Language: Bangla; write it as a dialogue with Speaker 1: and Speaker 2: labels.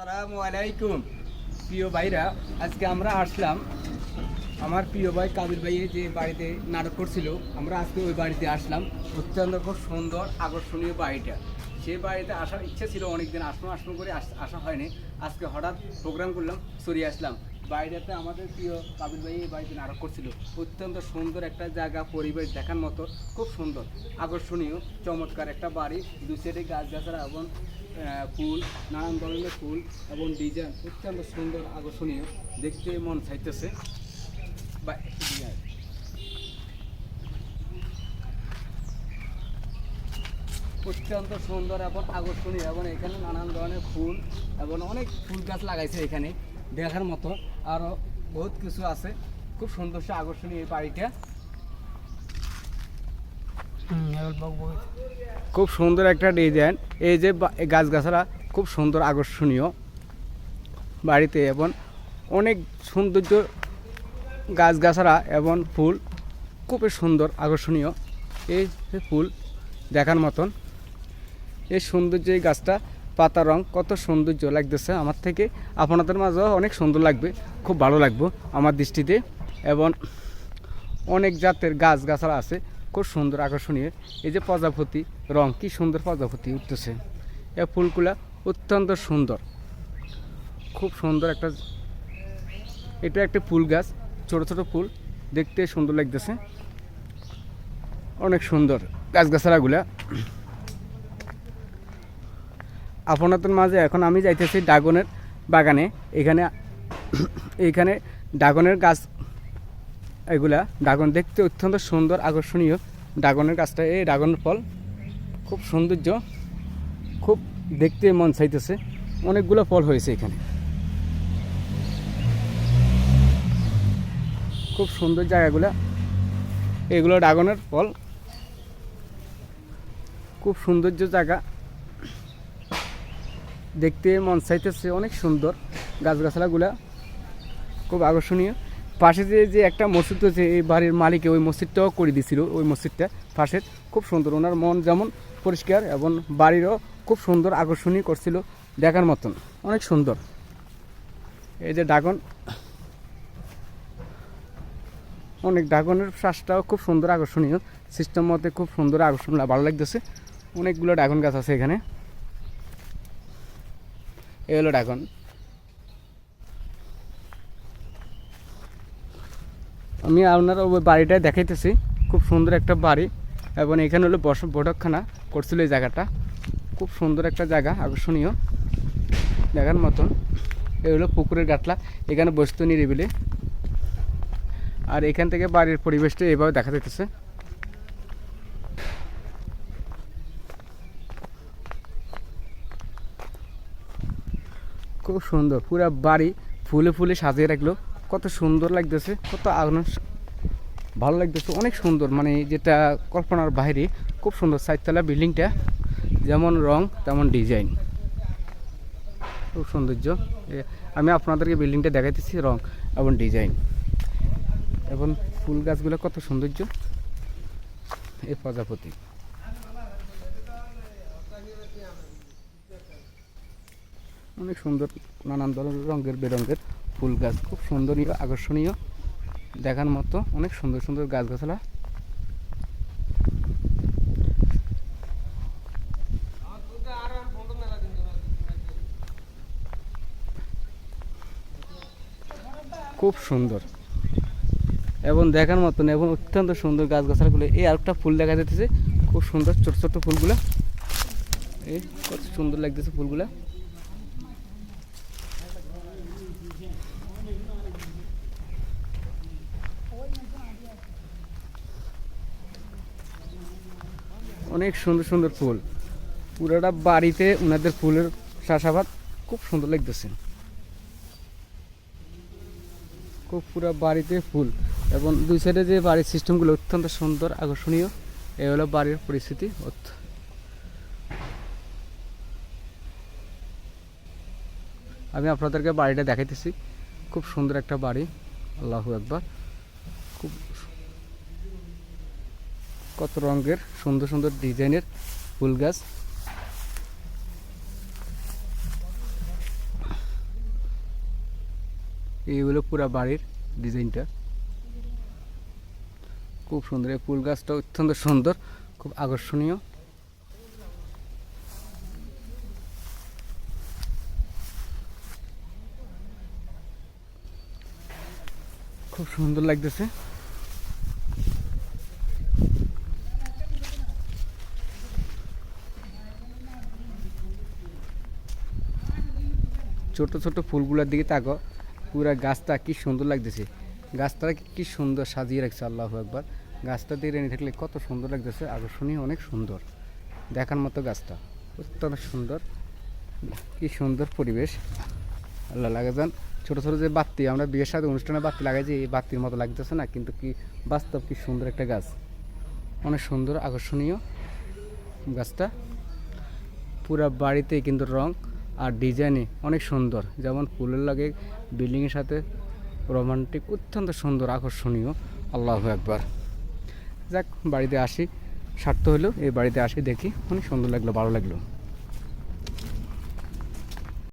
Speaker 1: আসসালামু আলাইকুম। প্রিয় ভাইরা, আজকে আমরা আসলাম। আমার প্রিয় ভাই কাবির ভাই যে বাড়িতে নাটক করছিল, আমরা আজকে ওই বাড়িতে আসলাম। অত্যন্ত খুব সুন্দর, আকর্ষণীয় বাড়িটা। সে বাড়িতে আসার ইচ্ছা ছিল অনেকদিন আসনো আসনো করে আস- হয়নি। আজকে হঠাৎ প্রোগ্রাম করলাম সরিয়ে আসলাম। বাড়িটাতে আমাদের প্রিয় কাবির ভাই এই বাড়িতে নাটক করছিল। অত্যন্ত সুন্দর একটা জায়গা, পরিবেশ দেখার মতো, খুব সুন্দর, আকর্ষণীয়, চমৎকার একটা বাড়ি। দু সাইডে গাছগাছরা এবং ফুল, নানান ধরনের ফুল এবং ডিজাইন অত্যন্ত সুন্দর, আকর্ষণীয়। দেখতে মন চাইতেছে। বা অত্যন্ত সুন্দর এবং আকর্ষণীয় এবং এখানে নানান ধরনের ফুল এবং অনেক ফুল গাছ লাগাইছে এখানে। দেখার মতো আরও বহুত কিছু আছে। খুব সুন্দর সে আকর্ষণীয় এই বাড়িটা। খুব সুন্দর একটা ডিজাইন। এই যে গাছগাছরা খুব সুন্দর আকর্ষণীয় বাড়িতে এবং অনেক সৌন্দর্য গাছগাছরা এবং ফুল খুবই সুন্দর আকর্ষণীয়। এই ফুল দেখার মতন, এই সৌন্দর্য এই গাছটা পাতা রং কত সৌন্দর্য লাগতেছে আমার থেকে। আপনাদের মাঝেও অনেক সুন্দর লাগবে, খুব ভালো লাগবে আমার দৃষ্টিতে। এবং অনেক জাতের গাছ গাছালা আছে খুব সুন্দর আকর্ষণীয়। এই যে প্রজাপতি, রং কি সুন্দর প্রজাপতি উঠতেছে। এই ফুলগুলা অত্যন্ত সুন্দর। খুব সুন্দর একটা এটা একটা ফুল গাছ, ছোট ছোট ফুল, দেখতে সুন্দর লাগতেছে। অনেক সুন্দর গাছগাছালাগুলা আপনাদের মাঝে এখন আমি যাইতেছি ড্রাগনের বাগানে। এখানে এইখানে ড্রাগনের গাছ এগুলা ড্রাগন দেখতে অত্যন্ত সুন্দর, আকর্ষণীয়। ড্রাগনের গাছটা এই ড্রাগনের ফল খুব সৌন্দর্য, খুব দেখতে মন চাইতেছে। অনেকগুলো ফল হয়েছে এখানে। খুব সুন্দর জায়গাগুলা। এগুলো ড্রাগনের ফল। খুব সৌন্দর্য জায়গা। দেখতে মন চাইতেছে, অনেক সুন্দর। গাছগাছালাগুলা খুব আকর্ষণীয়। পাশে যে যে একটা মসজিদ আছে এই বাড়ির মালিকে ওই মসজিদটাও করে দিছিল ওই মসজিদটা পাশের খুব সুন্দর, ওনার মন যেমন পরিষ্কার এবং বাড়িরও খুব সুন্দর আকর্ষণীয় করছিল দেখার মতন। অনেক সুন্দর। এই যে ড্রাগন। অনেক ড্রাগনের শ্বাসটাও খুব সুন্দর আকর্ষণীয়। সিস্টেম মতে খুব সুন্দর আকর্ষণ, ভালো লাগতেছে। অনেকগুলো ড্রাগন গাছ আছে এখানে। এ হলো ড্রাগন। আমি আপনার ওই বাড়িটা দেখাইতেছি। খুব সুন্দর একটা বাড়ি এবং এখানে হলো বস বৈঠকখানা করছিল এই জায়গাটা। খুব সুন্দর একটা জায়গা, আকর্ষণীয়। দেখার মতন। এ হলো পুকুরের গাটলা এখানে বসতো নিরিবিলি। আর এখান থেকে বাড়ির পরিবেশটা এভাবে দেখা যাইতেছে। খুব সুন্দর, পুরো বাড়ি ফুলে ফুলে সাজিয়ে রাখল। কত সুন্দর লাগতেছে, কত আগুন ভালো লাগতেছে, অনেক সুন্দর। মানে যেটা কল্পনার বাইরে, খুব সুন্দর চারতলা বিল্ডিংটা, যেমন রং, তেমন ডিজাইন। খুব সৌন্দর্য। আমি আপনাদেরকে বিল্ডিংটা দেখাইতেছি, রং এবং ডিজাইন। এবং ফুল গাছগুলো কত সৌন্দর্য। এই প্রজাপতি। অনেক সুন্দর, নানান ধরনের রঙের, বেরঙের। ফুল গাছ, খুব সুন্দরীয় আকর্ষণীয়। দেখার মতো অনেক সুন্দর সুন্দর গাছগাছালা। খুব সুন্দর। এবং দেখার মতন এবং অত্যন্ত সুন্দর গাছগাছালাগুলো। এই আরেকটা ফুল দেখা যাইতেছে, খুব সুন্দর ছোট ছোট ফুলগুলা। এই কত সুন্দর লাগতেছে ফুলগুলা। অনেক সুন্দর সুন্দর ফুল। পুরোটা বাড়িতে ওনাদের ফুলের চাষাবাদ খুব সুন্দর লাগতেছে। খুব পুরো বাড়িতে ফুল এবং দুই সাইডে যে বাড়ির সিস্টেমগুলো অত্যন্ত সুন্দর, আকর্ষণীয় এই হলো বাড়ির পরিস্থিতি। আমি আপনাদেরকে বাড়িটা দেখাইতেছি। খুব সুন্দর একটা বাড়ি। আল্লাহু একবার খুব কত রঙের, সুন্দর সুন্দর ডিজাইনের ফুল গাছ। এই হলো পুরা বাড়ির ডিজাইনটা। খুব সুন্দর, এই ফুল গাছটা অত্যন্ত সুন্দর, খুব আকর্ষণীয়। খুব সুন্দর লাগতেছে। ছোট ছোট ফুলগুলোর দিকে তাকো পুরা গাছটা কি সুন্দর লাগতেছে। গাছটা কি সুন্দর সাজিয়ে রাখছে আল্লাহ একবার গাছটা দিয়ে রেনে থাকলে কত সুন্দর লাগতেছে। আকর্ষণীয়, অনেক সুন্দর। দেখার মতো গাছটা। অত্যন্ত সুন্দর। কি সুন্দর পরিবেশ। আল্লাহ লাগে যান। ছোটো ছোটো যে বাতি, আমরা বিয়ের সাথে অনুষ্ঠানে বাতি লাগাইছি, এই বাতির মতো লাগতেছে না, কিন্তু কি বাস্তব, কি সুন্দর একটা গাছ। অনেক সুন্দর, আকর্ষণীয় গাছটা। পুরা বাড়িতে কিন্তু রং। আর ডিজাইনে অনেক সুন্দর। যেমন ফুলের লাগে বিল্ডিংয়ের সাথে রোমান্টিক, অত্যন্ত সুন্দর, আকর্ষণীয়। আল্লাহ একবার যাক, বাড়িতে আসি। স্বার্থ হলো এই বাড়িতে আসি দেখি। অনেক সুন্দর লাগল, ভালো লাগল।